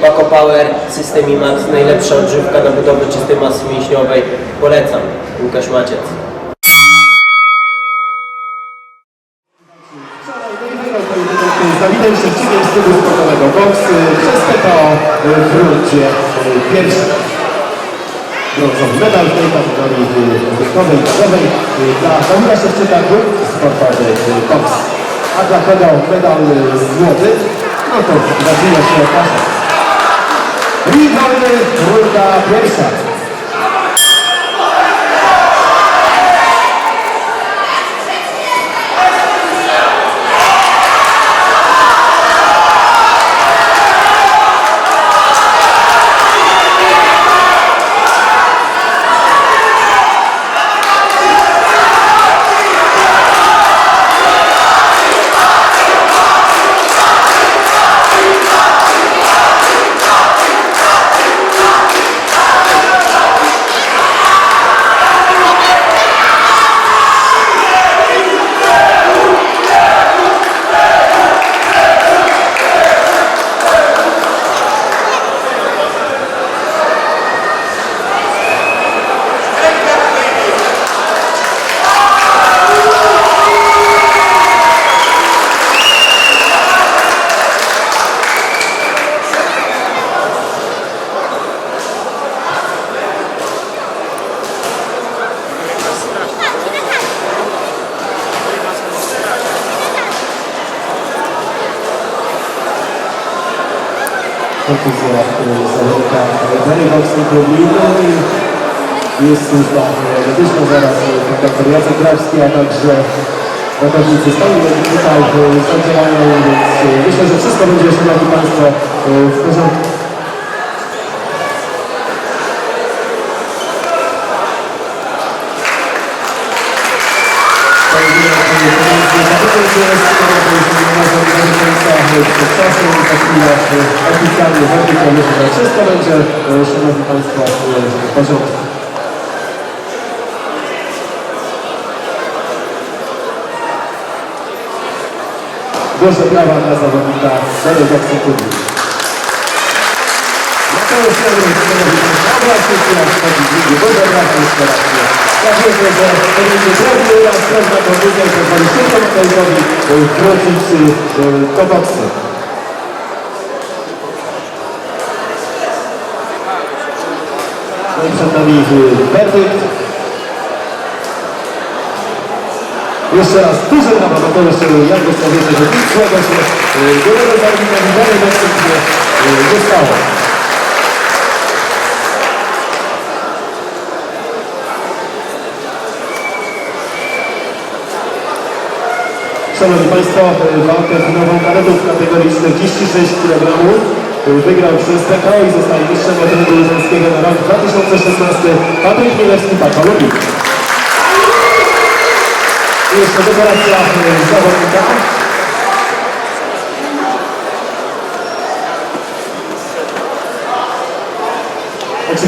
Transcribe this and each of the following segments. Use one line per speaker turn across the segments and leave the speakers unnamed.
Paco Power, System IMAX, najlepsza odżywka na budowę czystej masy mięśniowej. Polecam. Łukasz Maciec.
Dawidem Szewczykiem z klubu sportowego Box y, przez TKO w rundzie y, pierwszej. Brązowy medal w tej kategorii y, wiekowej wagowej y, dla Dawida Szewczyka klub sportowy y, Box. A dla kogo medal złoty? No to chwilę się okaże. We know that Ruta Presa. Boxing Club Lino i jest służba medyczna zaraz dr Jacek Krawski, a także ratownicy będą tutaj zadziałają, więc myślę, że wszystko będzie, szanowni Państwo, w porządku. Oficjalnie myślę, że wszystko będzie, Szanowni Państwo, porządku. Głos brawa dla zawodnika Zero Boxing Klubu. Szanowni Państwo, obracamy się na bardzo brawa jeszcze raz. Ja wierzę, że będzie drugi raz pewna kondycja i pozwoli szybko Mateuszowi e, wrócić e, do boksu. No i przed nami. Jeszcze raz duże brawa Jadrus, to wierzę, że nic złego się byłego zawodnikowi Zero Boxing nie, y, Szanowni Państwo, walkę finową kadetów w kategorii 46 kg y, wygrał przez PKO i zostaje mistrzem okręgu lużańskiego na rok 2016 Patryk Milewski Patologii. I jeszcze deklaracja y, zawodnika.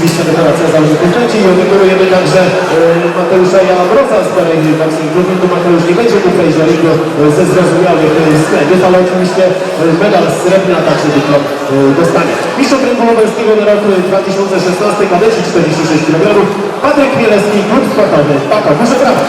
Oczywiście deklaracja zawodników leci i oddekorujemy także e, Mateusza Jabroca z Kolei Boxing Group. Tu Mateusz nie będzie mógł wejść e, ze zrozumiałych względów, ale oczywiście e, medal srebrny, a także dyplom e, dostanie. Mistrz okręgu lubelskiego na rok e, 2016, kadeci 46 kg, Patryk Mielewski, klub sportowy Pako. Proszę brawa.